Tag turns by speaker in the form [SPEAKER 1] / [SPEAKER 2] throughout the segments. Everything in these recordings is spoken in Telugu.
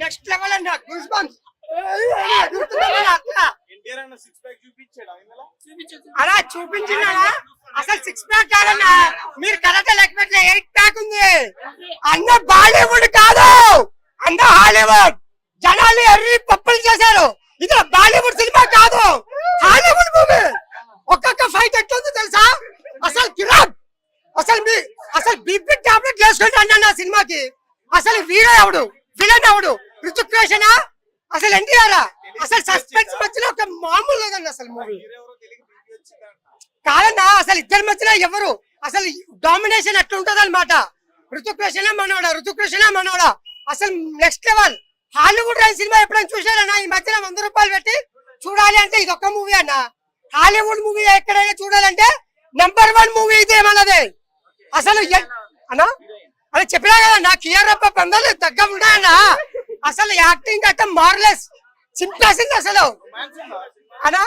[SPEAKER 1] నెక్స్ట్ లెవెల్ అన్న గూస్ బంప్స్ అట్లా
[SPEAKER 2] ఎన్టీఆర్ అన్న సిక్స్ ప్యాక్ చూపించాడు ఇందులో?
[SPEAKER 1] అలా చూపించిందా అసలు సిక్స్ ప్యాక్ కాదన్నా మీరు కరెక్ట్ లెక్క పెట్టిన ఎయిట్ ప్యాక్ ఉంది. అన్న బాలీవుడ్ కాదు. అన్న హాలీవుడ్. జనాలు ఎర్రి పప్పులు చేశారు. ఇది బాలీవుడ్ సినిమా కాదు. Hollywood movie. ఒక్కొక్క ఫైట్ ఎట్లుంది తెలుసా? అసలు కిరాక్. అసలు మీ అసలు బీపీ టాబ్లెట్ వేసుకుంటే అన్న సినిమాకి. అసలు వీడే ఎవడు? విలన్ ఎవడు అసలు ఎన్టీఆర్? అసలు సస్పెన్స్ మధ్యలో ఒక మామూలు లేదండి అసలు మూవీ. కాదన్నా అసలు ఇద్దరి మధ్యలో ఎవరు? అసలు డామినేషన్ ఎట్లుంటది అనమాట ఋతుకృష్ణ మనోడా ఋతుకృష్ణ మనోడా అసలు నెక్స్ట్ లెవెల్. హాలీవుడ్ రాని సినిమా ఎప్పుడైనా చూసారన్నా ఈ మధ్యన వంద రూపాయలు పెట్టి చూడాలి అంటే ఇది ఒక మూవీ అన్న. హాలీవుడ్ మూవీ ఎక్కడైనా చూడాలంటే నెంబర్ వన్ మూవీ ఇది ఏమన్నది అసలు అన్నా? అదే చెప్పినా కదా నా కియర్ పందాలు తగ్గ అసలు యాక్టింగ్ అయితే మార్లెస్ చింపేసింది అసలు.
[SPEAKER 2] అనా అనా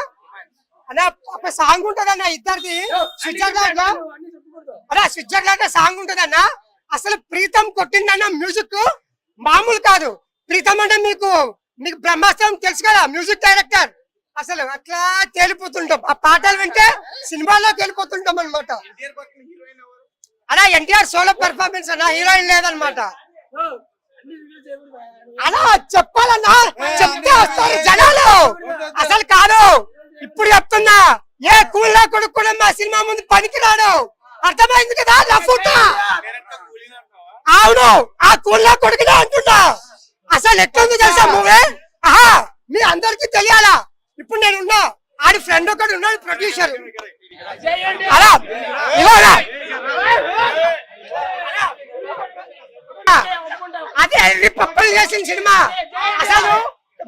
[SPEAKER 1] అన్నా ఒక సాంగ్ ఉంటదన్న ఇద్దరిది. స్విట్జర్లాండ్లో అన్నా స్విట్జర్లాండ్లో సాంగ్ ఉంటదన్న అసలు ప్రీతం కొట్టిందన్న మ్యూజిక్ మామూలు కాదు. ప్రీతం అంటే మీకు మీకు బ్రహ్మాస్త్రం తెలుసు కదా మ్యూజిక్ డైరెక్టర్ అసలు అట్లా తేలిపోతుంటాం. ఆ పాటలు వింటే సినిమాలో తేలిపోతుంటాం అనమాట అలా ఎన్టీఆర్ సోలో పెర్ఫార్మెన్స్ అన్న హీరోయిన్ లేదనమాట. అలా చెప్పాలన్నా చెప్తే వస్తారు జనాలు. అసలు కాదు. ఇప్పుడు చెప్తున్నా ఏ కూల కొడుకు కూడా మా సినిమా ముందు పనికిరాడు. అర్థమైంది కదా
[SPEAKER 2] అంటావా
[SPEAKER 1] అవును ఆ కూల కొడుకునే అంటున్నా. అసలు ఎట్లుంది తెలుసా మూవీ? ఆహా మీ అందరికి తెలియాలా? ఇప్పుడు నేను ఉన్నా ఆడి ఫ్రెండ్ ఒకడు ఉన్నాడు ప్రొడ్యూసర్. అలా అదే పప్పులు చేసిన సినిమా. అసలు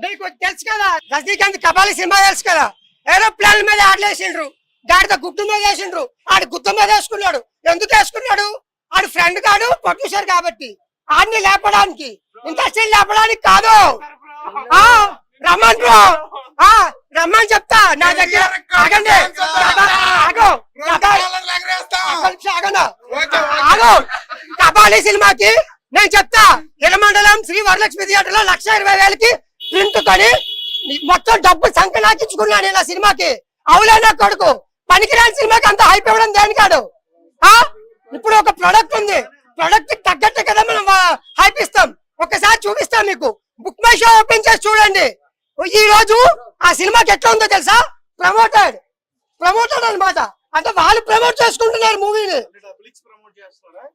[SPEAKER 1] మీకు తెలుసు కదా రజనీకాంత్ కబాలి సినిమా తెలుసు కదా. ఏరోప్లేన్ మీద ఆడలేసిండ్రు దాడితో గుట్టు మీద వేసిండ్రు. ఆడు గుట్టు మీద వేసుకున్నాడు. ఎందుకు వేసుకున్నాడు? ఆడు ఫ్రెండ్ కాడు ప్రొడ్యూసర్ కాబట్టి. ఆడిని లేపడానికి. ఇండస్ట్రీ లేపడానికి కాదు. బ్రో. ఆ రమ్మని చెప్తా. నా దగ్గర ఆగండి. ఆగో. ఆగు. కబాలి సినిమాకి నేను చెప్తా. హిరమండలం శ్రీ వరలక్ష్మి థియేటర్లో లక్ష ఇరవై వేలకి ప్రింట్ కొని మొత్తం డబ్బు సంఖ్య నాకించుకున్నాను ఇలా సినిమాకి. అవులేనా కొడుకు. పనికిరాని సినిమాకి అంత హైప్ ఇవ్వడం దేని కాదు ఆ? ఇప్పుడు ఒక ప్రొడక్ట్ ఉంది. ప్రొడక్ట్ తగ్గట్టు కదా మనం హైప్ ఇస్తాం. ఒకసారి చూపిస్తాం మీకు. బుక్ మై షో ఓపెన్ చేసి చూడండి. ఈ రోజు ఆ సినిమాకి ఎట్లా ఉందో తెలుసా? ప్రమోటెడ్. ప్రమోటెడ్ అన్నమాట. అంటే వాళ్ళు ప్రమోట్ చేసుకుంటున్నారు మూవీని.
[SPEAKER 2] అంటే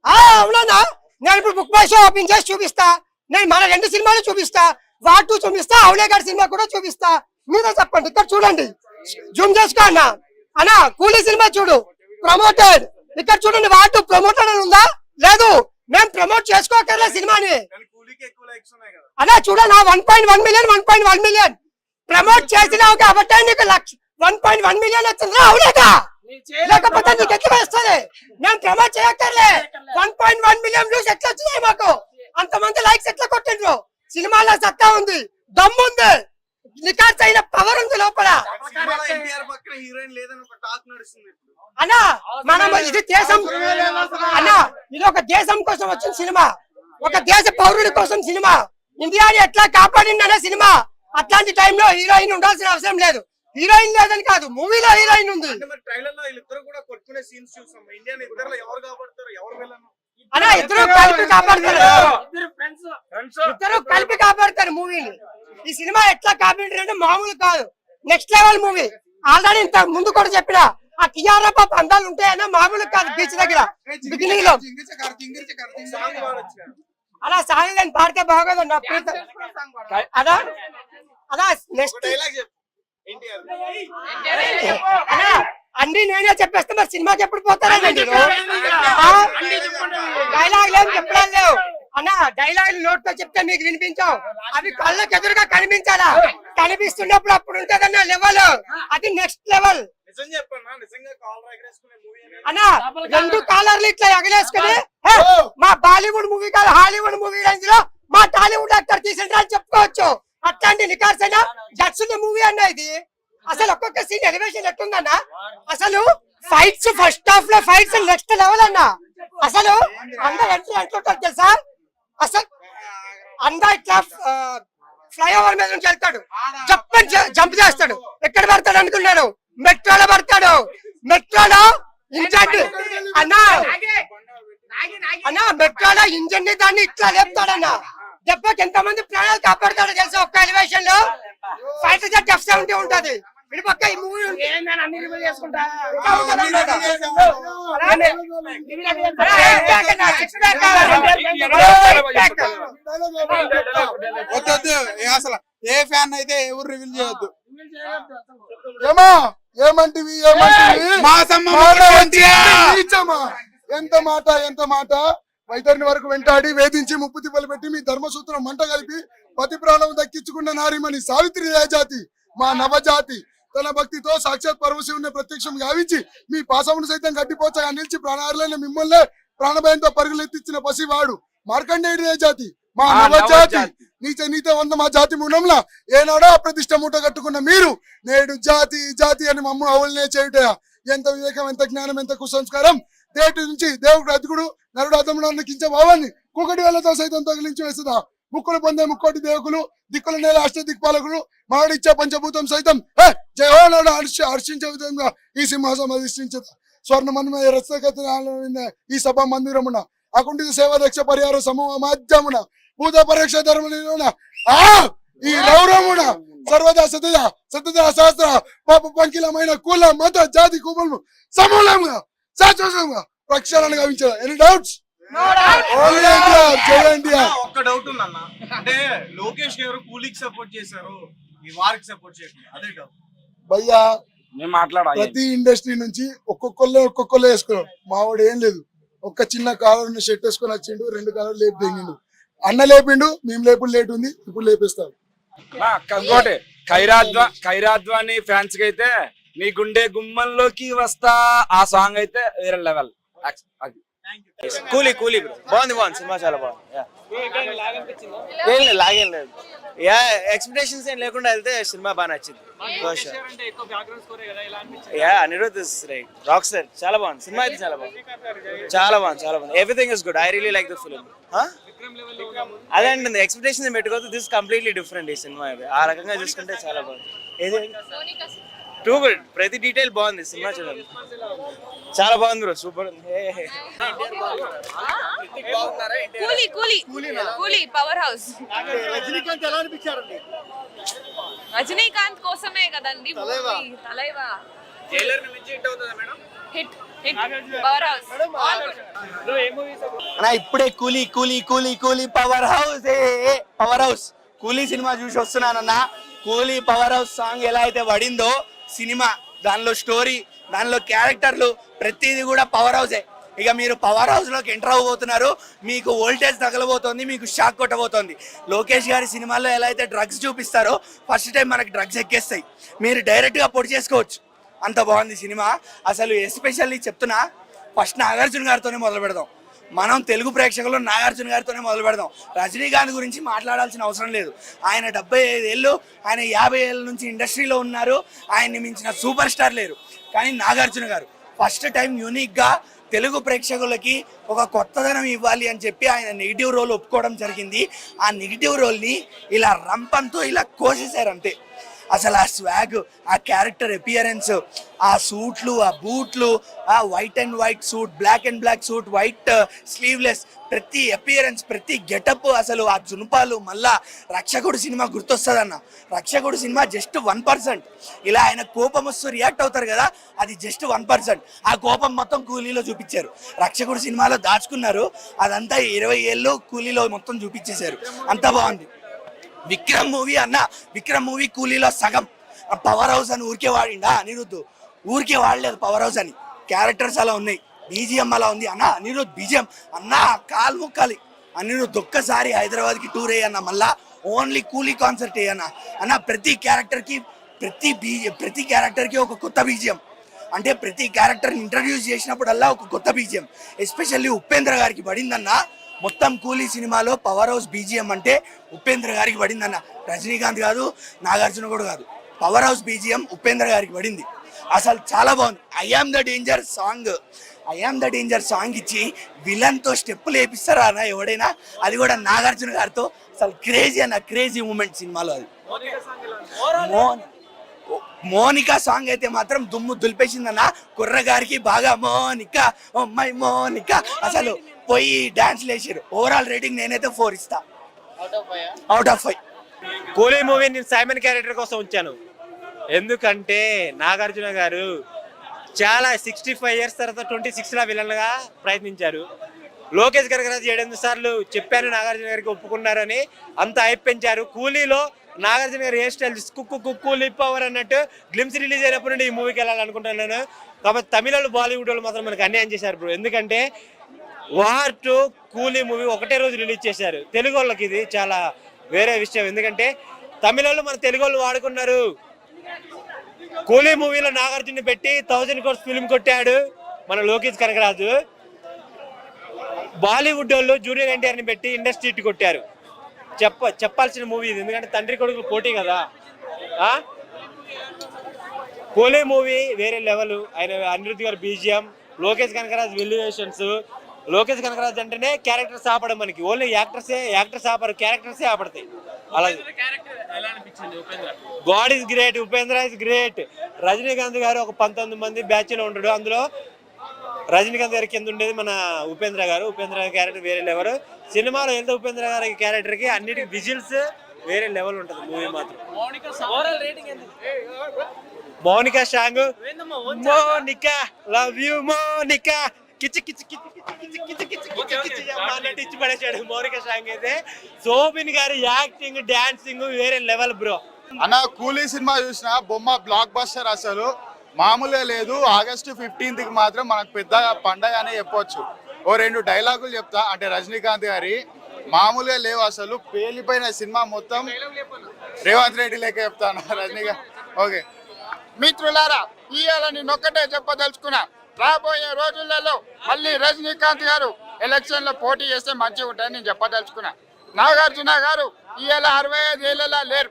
[SPEAKER 1] ఆ అవునా నేను ఇప్పుడు బుక్ మై షో ఓపెన్ చేసి చూపిస్తా. నేను మన రెండు సినిమాలు చూపిస్తా. వాట్ టూ చూపిస్తా అవులే గారి సినిమా కూడా చూపిస్తా. మీరే చెప్పండి ఇక్కడ చూడండి. జూమ్ చేసుకో అన్న. అన్నా కూలీ సినిమా చూడు. ప్రమోటెడ్. ఇక్కడ చూడండి వాట్ ప్రమోటెడ్ అని ఉందా? లేదు. మేము ప్రమోట్ చేసుకోకర్లే సినిమాని.
[SPEAKER 2] కానీ కూలీకి ఎక్కువ లైక్స్ ఉన్నాయి కదా.
[SPEAKER 1] అలా చూడనా one point one million one point one million. Promote చేసినావు కాబట్టి నీకు lakh one point one million వచ్చింది. అవులేదా లేకపోతే నీకు ఎట్లా వస్తుంది? నేను promote చేయక్కర్లే. One point one million views ఎట్లా వచ్చినాయి మాకు? అంతమంది లైక్స్ ఎట్లా కొట్టిండ్రు? సినిమాలో సత్తా ఉంది దమ్ము నికార్స్ అయిన పవర్ ఉంది లోపల.
[SPEAKER 2] సినిమాలో ఎన్టీఆర్ పక్కన హీరోయిన్ లేదని ఒక టాక్ నడుస్తుంది ఇప్పుడు.
[SPEAKER 1] అన్నా మనం ఇది దేశం అన్నా ఇది ఒక దేశం కోసం వచ్చిన సినిమా. ఒక దేశ పౌరుడి కోసం సినిమా. ఇండియాని ఎట్లా కాపాడింది అనే సినిమా. అట్లాంటి టైంలో హీరోయిన్ ఉండాల్సిన అవసరం లేదు. హీరోయిన్ లేదని కాదు మూవీలో హీరోయిన్ ఉంది.
[SPEAKER 2] ట్రైలర్లో వీళ్ళిద్దరు కూడా కొట్టుకునే సీన్స్ చూసాం ఇండియన్ ఇద్దరు ఎవరు కాపాడతారు ఎవరు వెళ్ళను
[SPEAKER 1] అన్నా ఇద్దరు కలిపి కాపాడతారు. ఇద్దరు కలిపి కాపాడతారు మూవీని ఈ సినిమా ఎట్లా కాపాడారు అంటే మామూలు కాదు. నెక్స్ట్ లెవెల్ మూవీ ఆల్రెడీ ఇంత ముందు కూడా చెప్పిన ఆ కియారప్ప అందాలు ఉంటాయన్నా మామూలు కాదు బీచ్ దగ్గర.
[SPEAKER 2] బిగినింగ్లో.
[SPEAKER 1] అలా సాంగ్ నేను పాడితే బాగోదు నా ప్రీత. అదా? అదా
[SPEAKER 2] ఒక
[SPEAKER 1] నెక్స్ట్
[SPEAKER 2] డైలాగ్ చెప్పు. ఎన్టీఆర్
[SPEAKER 1] అన్నా నేనే చెప్పేస్తే మరి సినిమాకి ఎప్పుడు పోతారండి డైలాగ్ లేవు చెప్పడం లేవు. అన్న డైలాగ్ నోట్తో చెప్తే మీకు వినిపించావు అవి కళ్ళకి ఎదురుగా కనిపించాలా? కనిపిస్తున్నప్పుడు అప్పుడు ఉంటదన్న లెవెల్ అది నెక్స్ట్ లెవెల్ అన్న రెండు కాలర్లు ఇట్లా ఎగలేసుకుని "హే, మా బాలీవుడ్ మూవీ కాదు హాలీవుడ్ మూవీ రేంజ్లో మా టాలీవుడ్ యాక్టర్ తీసిన అని చెప్పుకోవచ్చు. అట్లాంటి నికార్సైన జడ్స్ మూవీ అన్న ఇది. అసలు ఒక్కొక్క సీన్ ఎలివేషన్ ఎట్టుందన్న? అసలు ఫైట్స్ ఫస్ట్ హాఫ్లో ఫైట్స్ నెక్స్ట్ లెవెల్ అన్న. అసలు అందరు ఎంట్రీ అంటుంటారు తెలుసా? అసలు అందా ఇట్లా ఫ్లైఓవర్ మీద నుంచి వెళ్తాడు. జప్పని జంప్ చేస్తాడు. ఎక్కడ పడతాడు అనుకున్నాడు మెట్రోలో పడతాడు. మెట్రోలో ఇంజన్. అన్నా అన్నా మెట్రోలో ఇంజన్ని దాన్ని ఇట్లా లేపుతాడన్న. దెబ్బకి ఎంత మంది ప్రాణాలు కాపాడుతాడో తెలుసా ఒక్క ఎలివేషన్లో? ఎఫ్ సెవెంటీ ఉంటది. ఇటు పక్క ఈ మూవీ
[SPEAKER 3] వద్దొద్దు ఏ అసలు ఏ ఫ్యాన్ అయితే ఎవరు రివీల్ చేయొద్దు ఏమా ఏమంటివి ఏమంటివి? ఎంత మాట ఎంత మాట వైతరిని వరకు వెంటాడి వేధించి ముప్పు తిప్పలు పెట్టి మీ ధర్మసూత్రం మంట కలిపి పతి ప్రాణం దక్కించుకున్న నారిమణి సావిత్రి జాతి మా నవజాతి తన భక్తితో సాక్షాత్ పరమశివుని ప్రత్యక్షం గావించి మీ పాసమును సైతం గడ్డిపోచగా నిలిచి ప్రాణారులైన మిమ్మల్నే ప్రాణభయంతో పరుగులెత్తిచ్చిన పసివాడు మార్కండేయుడి జాతి? మా నవజాతి.
[SPEAKER 4] నవజాతి.
[SPEAKER 3] నీచ నీత వంద మా జాతి మూలంలా ఏనాడో అప్రతిష్ట మూట కట్టుకున్న మీరు నేడు జాతి జాతి అని మమ్మ అవులనే చేయుట ఎంత వివేకం ఎంత జ్ఞానం ఎంత కుసంస్కారం? దేటి నుంచి దేవుడు అదుగుడు నరుడు అతముడు కించ భావాన్ని కుకటి వేలతో సైతం తగిలించి వేస్తుందా ముక్కులు పొందే ముక్కోటి దేవకులు దిక్కుల నేల అష్ట దిక్పాలకులు మాడిచ్చే పంచభూతం సైతం హే హర్షి హర్షించే విధంగా ఈ సింహాసం అధిష్ఠించదు. స్వర్ణమన్మయ రసగత ఈ సభ మందిరమున అకుంఠిత సేవా దక్ష పరిహార సమూహ మాధ్యమున భూత పరీక్ష ధర్మమున ఆ ఈ రౌరమున సర్వదా సతద సతద శాస్త్ర పాప పంకిలమైన కుల మత జాతి కుమలు సమూలంగా శాశ్వతంగా ప్రక్షాళన గావించారు. ఎనీ డౌట్స్
[SPEAKER 2] ఒక్క డౌట్ ఉందన్న అంటే లోకేష్ గారు కూలీకి సపోర్ట్ చేశారు ఈ వారికి సపోర్ట్ అదే డౌట్
[SPEAKER 3] భయ్యా
[SPEAKER 4] నేను మాట్లాడా
[SPEAKER 3] ప్రతి ఇండస్ట్రీ నుంచి ఒక్కొక్కళ్ళు ఒక్కొక్కళ్ళు వేసుకున్నాడు మావాడు ఏం లేదు. ఒక్క చిన్న కాలర్ షర్ట్ వేసుకొని వచ్చిండు రెండు కాలర్ లేపి తెంగిండు అన్న లేపిండు మేము లేపుడు లేట్ ఉంది ఇప్పుడు లేపిస్తారు
[SPEAKER 4] ఇంకోటి ఖైరాద్వా ఖైరాద్వాని ఫ్యాన్స్కి అయితే నీ గుండె గుమ్మంలోకి వస్తా ఆ సాంగ్ అయితే వేరే లెవెల్ అది.
[SPEAKER 5] కూలీ కూలీ బ్రో బాగుంది బాగుంది. సినిమా చాలా బాగుంది. యా. ఏం లేదు లాగేం లేదు. యా ఎక్స్పెక్టేషన్స్ ఏం లేకుండా వెళ్తే సినిమా బాగా నచ్చింది. Yeah Anirudh is right rock star చాలా బాగుంది. సినిమా అయితే చాలా బాగుంది. చాలా బాగుంది చాలా బాగుంది. Everything is good I really like the film అదే అంటుంది. ఎక్స్పెక్టేషన్స్ పెట్టుకోవద్దు. దిస్ కంప్లీట్లీ డిఫరెంట్ ఈ సినిమా ఇది. ఆ రకంగా చూసుకుంటే చాలా బాగుంది. ఏది? టూ గుడ్ ప్రతి డీటెయిల్ బాగుంది సినిమా చూడండి. చాలా బాగుంది బ్రో సూపర్ ఉంది.
[SPEAKER 6] కూలీ కూలీ. కూలీ పవర్ హౌస్ రజనీకాంత్ కోసమే కదండి. తలైవా? హిట్ పవర్ హౌస్
[SPEAKER 5] అన్నా ఇప్పుడే Coolie Coolie Coolie Coolie power house power house Coolie cinema చూసి వస్తున్నానన్న. కూలీ పవర్ హౌస్ సాంగ్ ఎలా అయితే పడిందో సినిమా దానిలో స్టోరీ దానిలో క్యారెక్టర్లు ప్రతిదీ కూడా పవర్ హౌసే ఇక మీరు పవర్ హౌస్లోకి ఎంటర్ అవ్వబోతున్నారు. మీకు ఓల్టేజ్ తగలబోతోంది మీకు షాక్ కొట్టబోతోంది. లోకేష్ గారి సినిమాల్లో ఎలా అయితే డ్రగ్స్ చూపిస్తారో ఫస్ట్ టైం మనకి డ్రగ్స్ ఎక్కేస్తాయి. మీరు డైరెక్ట్గా పొడి చేసుకోవచ్చు. అంత బాగుంది సినిమా. అసలు ఎస్పెషల్లీ చెప్తున్నా ఫస్ట్ నాగార్జున గారితోనే మొదలు పెడదాం. మనం తెలుగు ప్రేక్షకులు నాగార్జున గారితోనే మొదలు పెడదాం. రజనీకాంత్ గురించి మాట్లాడాల్సిన అవసరం లేదు. ఆయన డెబ్బై ఐదు ఏళ్ళు ఆయన యాభై ఏళ్ళ నుంచి ఇండస్ట్రీలో ఉన్నారు. ఆయన్ని మించిన సూపర్ స్టార్ లేరు. కానీ నాగార్జున గారు ఫస్ట్ టైం యూనిక్గా తెలుగు ప్రేక్షకులకి ఒక కొత్తదనం ఇవ్వాలి అని చెప్పి ఆయన నెగిటివ్ రోల్ ఒప్పుకోవడం జరిగింది. ఆ నెగిటివ్ రోల్ని ఇలా రంపంతో ఇలా కోసేశారు అంతే. అసలు ఆ స్వాగ్ ఆ క్యారెక్టర్ అపియరెన్స్ ఆ సూట్లు ఆ బూట్లు ఆ white and white suit black and black suit white sleeveless ప్రతి అపియరెన్స్ ప్రతి గెటప్ అసలు ఆ జునుపాలు మళ్ళా రక్షకుడు సినిమా గుర్తొస్తుందన్న. రక్షకుడు సినిమా జస్ట్ వన్ పర్సెంట్ ఇలా ఆయన కోపం వస్తూ రియాక్ట్ అవుతారు కదా అది జస్ట్ వన్ పర్సెంట్ ఆ కోపం మొత్తం కూలీలో చూపించారు. రక్షకుడు సినిమాలో దాచుకున్నారు అదంతా ఇరవై ఏళ్ళు కూలీలో మొత్తం చూపించేశారు. అంతా బాగుంది. విక్రమ్ మూవీ అన్న విక్రమ్ మూవీ కూలీలో సగం. పవర్ హౌస్ అని ఊరికే వాడిండా అనిరుద్ధు? ఊరికే వాడలేదు పవర్ హౌస్ అని. క్యారెక్టర్స్ అలా ఉన్నాయి. బీజిఎం అలా ఉంది. అన్న అనిరుద్ధ్ బీజిఎం అన్న కాలు ముక్కాలి. అనిరుద్ధ్ ఒక్కసారి హైదరాబాద్కి టూర్ అయ్యన్న మళ్ళా? ఓన్లీ కూలీ కాన్సర్ట్ అయ్యన్న అన్న ప్రతి క్యారెక్టర్కి ప్రతి బీజి ప్రతి క్యారెక్టర్కి ఒక కొత్త బీజిఎం అంటే ప్రతి క్యారెక్టర్ని ఇంట్రడ్యూస్ చేసినప్పుడల్లా ఒక కొత్త బీజిఎం ఎస్పెషల్లీ ఉపేంద్ర గారికి పడిందన్నా మొత్తం కూలీ సినిమాలో పవర్ హౌస్ బీజిఎం అంటే ఉపేంద్ర గారికి పడిందన్న. రజనీకాంత్ కాదు నాగార్జున కూడా కాదు. పవర్ హౌస్ బీజిఎం ఉపేంద్ర గారికి పడింది. అసలు చాలా బాగుంది. I am the danger song I am the danger song ఇచ్చి విలన్తో స్టెప్పులు వేపిస్తారా అన్న ఎవడైనా? అది కూడా నాగార్జున గారితో. అసలు క్రేజీ అన్న క్రేజీ మూమెంట్ సినిమాలో అది. మోన్ మోనికా సాంగ్ అయితే మాత్రం దుమ్ము దులిపేసిందన్న. కుర్రగారికి బాగా మోనికా అమ్మాయి మోనికా. అసలు పోయి డాన్స్ లేచారు ఓవరాల్ రేటింగ్ నేనైతే ఫోర్ ఇస్తా. Out of five
[SPEAKER 7] Coolie movie నేను సైమన్ క్యారెక్టర్ కోసం ఉంచాను. ఎందుకంటే నాగార్జున గారు చాలా సిక్స్టీ ఫైవ్ ఇయర్స్ తర్వాత ట్వంటీ సిక్స్ లా విలన్గా ప్రయత్నించారు. లోకేష్ కనకరాజు ఏడెనిమిది సార్లు చెప్పాను నాగార్జున గారికి ఒప్పుకున్నారని అంత హైప్ పెంచారు. కూలీలో నాగార్జున గారి హెయిర్ స్టైల్ కుక్కు కుక్కు లిప్ పవర్ అన్నట్టు గ్లిమ్స్ రిలీజ్ అయినప్పుడు నుండి ఈ మూవీకి వెళ్ళాలనుకుంటున్నాను. కాబట్టి తమిళ బాలీవుడ్ వాళ్ళు మాత్రం మనకు అన్యాయం చేశారు బ్రో ఎందుకంటే వార్ టు కూలీ మూవీ ఒకటే రోజు రిలీజ్ చేశారు. తెలుగు వాళ్ళకి ఇది చాలా వేరే విషయం. ఎందుకంటే తమిళ వాళ్ళు మన తెలుగు వాళ్ళు వాడుకున్నారు. కూలీ మూవీలో నాగార్జున పెట్టి థౌజండ్ కోర్స్ ఫిల్మ్ కొట్టాడు మన లోకేష్ కనకరాజు. బాలీవుడ్ వాళ్ళు జూనియర్ ఎన్టీఆర్ని పెట్టి ఇండస్ట్రీ కొట్టారు. చెప్ప చెప్పాల్సిన మూవీ ఇది. ఎందుకంటే తండ్రి కొడుకులు పోటీ కదా. కూలీ కోలే మూవీ వేరే లెవెల్. ఆయన అనిరుద్ధ్ గారు బీజిఎం లోకేష్ కనకరాజ్ వెల్యుయేషన్స్ లోకేష్ కనకరాజ్ అంటేనే క్యారెక్టర్స్ ఆపడం మనకి. ఓన్లీ యాక్టర్సే యాక్టర్స్ ఆపరు క్యారెక్టర్సే ఆపడతాయి. అలాగే god is great Upendra is great Rajinikanth garu ఒక పంతొమ్మిది మంది బ్యాచ్లో ఉంటాడు. అందులో రజనీకాంత్ గారి కింద ఉండేది మన ఉపేంద్ర గారు. ఉపేంద్ర క్యారెక్టర్ వేరే లెవెల్ సినిమాలో వెళ్తే ఉపేంద్ర గారి క్యారెక్టర్కి అన్నిటికి విజిల్స్ వేరే లెవెల్ ఉంటుంది మూవీ మాత్రం. Monica song Monica love you Monica. కిచి కిచి కిచి కిచి కిచి కిచి కిచి అన్నట్టు ఇచ్చి పడేశాడు మౌనిక సాంగ్ అయితే. సోబిన్ గారి యాక్టింగ్ డాన్సింగ్ వేరే లెవెల్ బ్రో.
[SPEAKER 8] అన్న కూలీ సినిమా చూసిన బొమ్మ బ్లాక్ బస్టర్ అసలు మామూలుగా లేదు. ఆగస్టు ఫిఫ్టీన్త్కి మాత్రం మనకు పెద్ద పండగ అనే చెప్పొచ్చు. ఓ రెండు డైలాగులు చెప్తా. అంటే రజనీకాంత్ గారి మామూలుగా లేవు అసలు. పేలిపోయిన సినిమా మొత్తం రేవంత్ రెడ్డి లెక్క చెప్తాను. రజనీకాంత్ ఓకే. మిత్రులారా ఇవాళ నేను ఒక్కటే చెప్పదలుచుకున్నా. రాబోయే రోజులలో మళ్ళీ రజనీకాంత్ గారు ఎలక్షన్లో పోటీ చేస్తే మంచిగా ఉంటాయని నేను చెప్పదలుచుకున్నా. నాగార్జున గారు ఇవాళ అరవై ఐదు ఏళ్ళలా లేరు.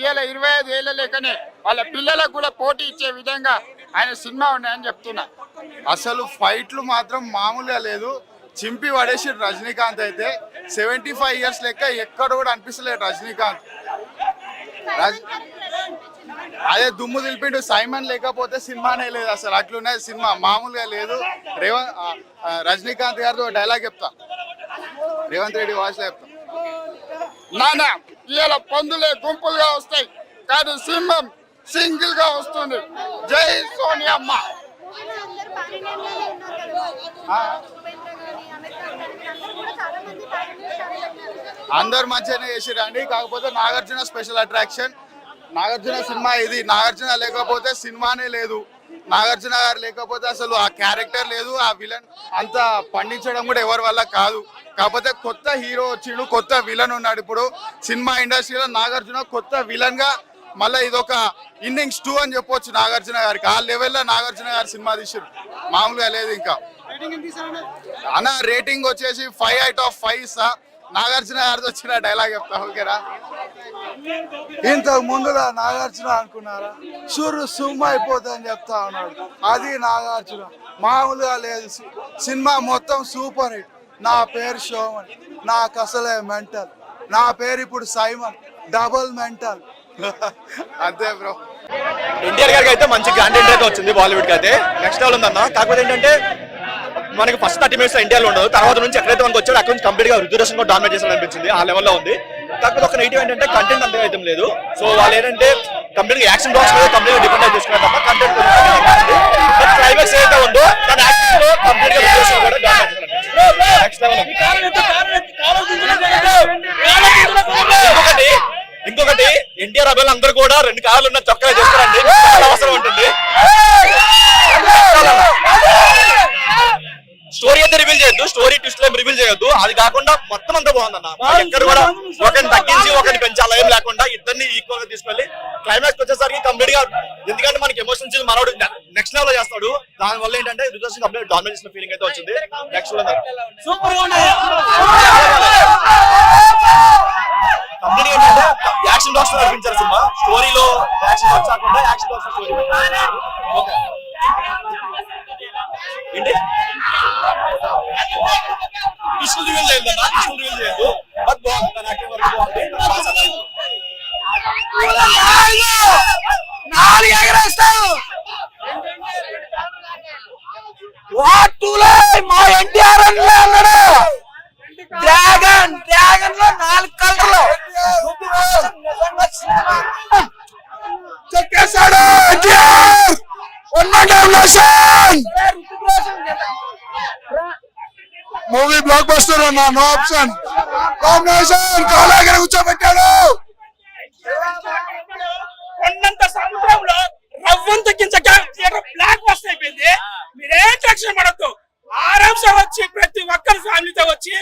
[SPEAKER 8] ఇవాళ ఇరవై ఐదు ఏళ్ళ లేకనే వాళ్ళ పిల్లలకు కూడా పోటీ ఇచ్చే విధంగా ఆయన సినిమా ఉన్నాయని చెప్తున్నా. అసలు ఫైట్లు మాత్రం మామూలుగా లేదు. చింపి పడేసి రజనీకాంత్ అయితే. సెవెంటీ ఫైవ్ ఇయర్స్ లెక్క ఎక్కడ కూడా అనిపిస్తలేదు రజనీకాంత్. అదే దుమ్ము దిలిపిండు సైమన్ లేకపోతే సినిమానే లేదు అసలు. అట్లున్నది సినిమా. మామూలుగా లేదు. రేవంత్ రజనీకాంత్ గారితో డైలాగ్ చెప్తా. రేవంత్ రెడ్డి వాయిస్లో చెప్తా. నానా ఇవాళ పందులే గుంపులుగా వస్తాయి. కానీ సింహం సింగిల్గా వస్తుంది. జై సోనియమ్మ
[SPEAKER 9] కదా
[SPEAKER 8] ఆ,
[SPEAKER 9] అందరు
[SPEAKER 8] మంచిగానే చేసిరండి కాకపోతే Nagarjuna special attraction. Nagarjuna cinema ఇది. నాగార్జున లేకపోతే సినిమానే లేదు. నాగార్జున గారు లేకపోతే అసలు ఆ క్యారెక్టర్ లేదు. ఆ విలన్ అంత పండించడం కూడా ఎవరి వల్ల కాదు. కాకపోతే కొత్త హీరో వచ్చిండు కొత్త విలన్ ఉన్నాడు ఇప్పుడు. సినిమా ఇండస్ట్రీలో నాగార్జున కొత్త విలన్గా మళ్ళీ ఇదొక ఇన్నింగ్స్ టూ అని చెప్పొచ్చు నాగార్జున గారికి. ఆ లెవెల్లో నాగార్జున గారు సినిమా తీసారు మామూలుగా లేదు ఇంకా. అన్న రేటింగ్ వచ్చేసి ఫైవ్ అవుట్ ఆఫ్ ఫైవ్ ఇస్తా నాగార్జున గారితో వచ్చిన డైలాగ్ చెప్తా ఓకేనా ఇంతకు ముందుగా నాగార్జున అనుకున్నారా? సూర్యు సుమ్మ అయిపోతుందని చెప్తా ఉన్నాడు అది నాగార్జున. మామూలుగా లేదు. సినిమా మొత్తం సూపర్ హిట్. నా పేరు శోమన్ నాకు అసలే మెంటల్. నా పేరు ఇప్పుడు సైమన్. Double mental. అంతే బ్రో.
[SPEAKER 10] ఎన్టీఆర్ గారికి అయితే మంచి కంటెంట్ అయితే వచ్చింది బాలీవుడ్కి అయితే. నెక్స్ట్ లెవెల్ ఉందన్న. కాకపోతే ఏంటంటే మనకి ఫస్ట్ థర్టీ మినిట్స్ ఇండియాలో ఉండదు. తర్వాత నుంచి ఎక్కడైతే మనకు వచ్చాడు అక్కడ నుంచి కంప్లీట్గా రుద్రదర్శన్ కూడా డామినేట్ చేసిన అనిపించింది. ఆ లెవెల్లో ఉంది. కాకపోతే ఒక నెగిటివ్ ఏంటంటే కంటెంట్ అంతగా అయితే లేదు. సో వాళ్ళు ఏంటంటే కంప్లీట్గా యాక్షన్ బాక్స్ మీద కంప్లీట్గా డిపెండ్ చేసుకున్నారు తప్ప కంటెంట్ క్లైమాక్స్ ఏదైతే ఉందో తన యాక్షన్లో కంప్లీట్గా రుద్రదర్శన్ కూడా డామినేట్ ఇంకొకటి ఇంకొకటి ఎన్టీఆర్ అభిమానులు అందరూ కూడా రెండు కార్లు ఉన్న చొక్కా చేస్తారండి అవసరం ఉంటుంది స్టోరీ అయితే రివీల్ చేయొద్దు స్టోరీ ట్విస్ట్లో రివీల్ చేయొద్దు. అది కాకుండా మొత్తం అంతా బాగుందన్న. ఎక్కడ కూడా ఒకరిని తగ్గించి ఒకరిని పెంచి అలా ఏం లేకుండా ఇద్దరిని ఈక్వల్గా తీసుకెళ్ళి క్లైమాక్స్ వచ్చేసరికి కంప్లీట్గా ఎందుకంటే మనకి ఎమోషన్స్ మనోడు. నెక్స్ట్ లెవెల్ చేస్తాడు. దాని వల్ల ఏంటంటే రిజర్వేషన్ కంప్లీట్ డామినేట్ చేసిన ఫీలింగ్ అయితే వచ్చింది. నెక్స్ట్ కంప్లీట్ ఏంటంటే యాక్షన్ బాక్స్ నడిపించారు సినిమా. స్టోరీలో యాక్షన్ బాక్స్ కాకుండా యాక్షన్ బాక్స్ స్టోరీ ఏంటి
[SPEAKER 11] రివీల్ చేయలేదు అన్న లిస్టులు రివీల్ చేయలేదు బట్ బాగుంది తన యాక్టింగ్ వర్క్ బాగుంది బాగా చదివింది.
[SPEAKER 12] నాలుగు ఎగరేస్తావు వాటులే మా ఎన్టీఆర్ అన్నాడు డ్రాగన్ డ్రాగన్లో నాలుగు కలర్లు
[SPEAKER 3] చెక్కేశాడు NTR one domination movie blockbuster అన్న నో ఆప్షన్ కాంబినేషన్ కాలాగర కూర్చోబెట్టాడు.
[SPEAKER 12] కొండంత సముద్రంలో రవ్వంత కింద థియేటర్ బ్లాక్ బస్ట్ అయిపోయింది. మీరేం టెన్షన్ పడద్దు. ఆరాంస వచ్చి ప్రతి ఒక్కరి ఫ్యామిలీతో వచ్చి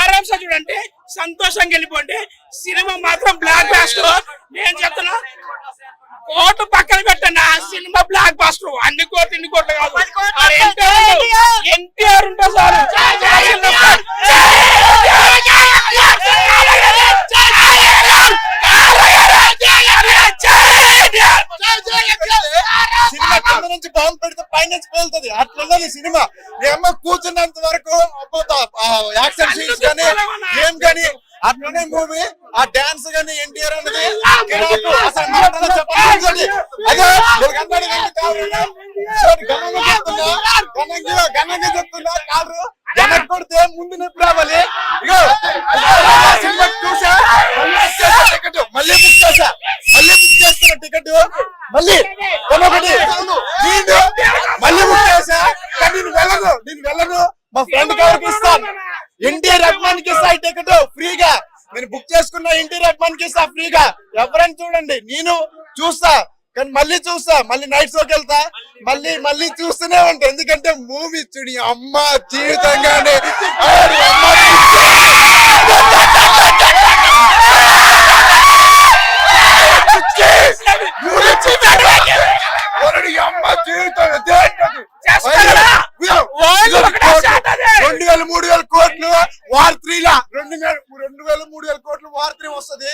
[SPEAKER 12] ఆరాంస చూడండి సంతోషంగా వెళ్ళిపోండి. సినిమా మాత్రం బ్లాక్ బాస్టర్ నేను చెప్తున్నా కోటు పక్కన పెట్టండి సినిమా బ్లాక్ బాస్టర్ అన్ని కోట్లు ఇన్ని కోట్లు కాదు ఎన్టీఆర్ ఉంటా సార్
[SPEAKER 11] సినిమా కింద నుంచి బాంబు పెడితే పై నుంచి పేలుతుంది అట్లా సినిమా మీ అమ్మ కూర్చున్నంత వరకు అబ్బో, ఆ యాక్షన్ సీన్స్ కానీ ఏం కానీ అట్లనే మూవీ ఆ డాన్స్ కానీ ఎన్టీఆర్ అనేది కిరాకు. అసలు మాటలో చెప్పాలి చూడండి. అదే మీరు కనబడి కనుక కావాలన్నా, చూడండి, ఘనంగా చెప్తున్నా ఘనంగా ఘనంగా చెప్తున్నా కాదు వెనక్కి కొడితే ముందు నొప్పి రావాలి ఇగో ఆ సినిమా చూసా మళ్ళీ బుక్ చేసా టికెట్ మళ్ళీ బుక్ చేసా మళ్ళీ బుక్ చేస్తున్నా టికెట్ మళ్ళీ కొనొకటి నేను మళ్ళీ బుక్ చేసా కానీ నేను వెళ్ళను నేను వెళ్ళను మా ఫ్రెండ్ గారికి ఇస్తాను ఎన్టీఆర్ అభిమానికి ఇస్తా ఈ టికెట్ ఫ్రీగా నేను బుక్ చేసుకున్న ఎన్టీఆర్ అభిమానికి ఇస్తా ఫ్రీగా ఎవరైనా చూడండి నేను చూస్తా. కానీ మళ్ళీ చూస్తా. మళ్ళీ నైట్ షోకి వెళ్తా మళ్ళీ మళ్ళీ చూస్తూనే ఉంటా. ఎందుకంటే మూవీ చూడి అమ్మ జీవితంగానే. అమ్మ ఓరడి అమ్మ జీవితం దేంటది? ఇదిగో, ఇదిగో కోట్లు. రెండు వేల మూడు వేల కోట్లు వార్ త్రీలా రెండు వేల రెండు వేల మూడు వేల కోట్లు వార్ త్రీ వస్తది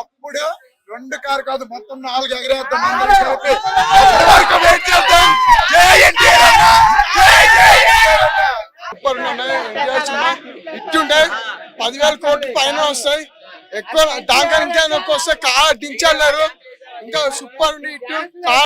[SPEAKER 11] అప్పుడు రెండు కారు కాదు మొత్తం నాలుగు ఎగరేద్దాం. అందరం కలిపి. వెయిట్ చేద్దాం! సూపర్ ఇట్టుండే. పదివేల కోట్లు పైన వస్తాయి. ఎక్కువ దానికన్నా ఇంకా వస్తాయి కార్ దించారు ఇంకా సూపర్ ఉంది. ఇట్టు.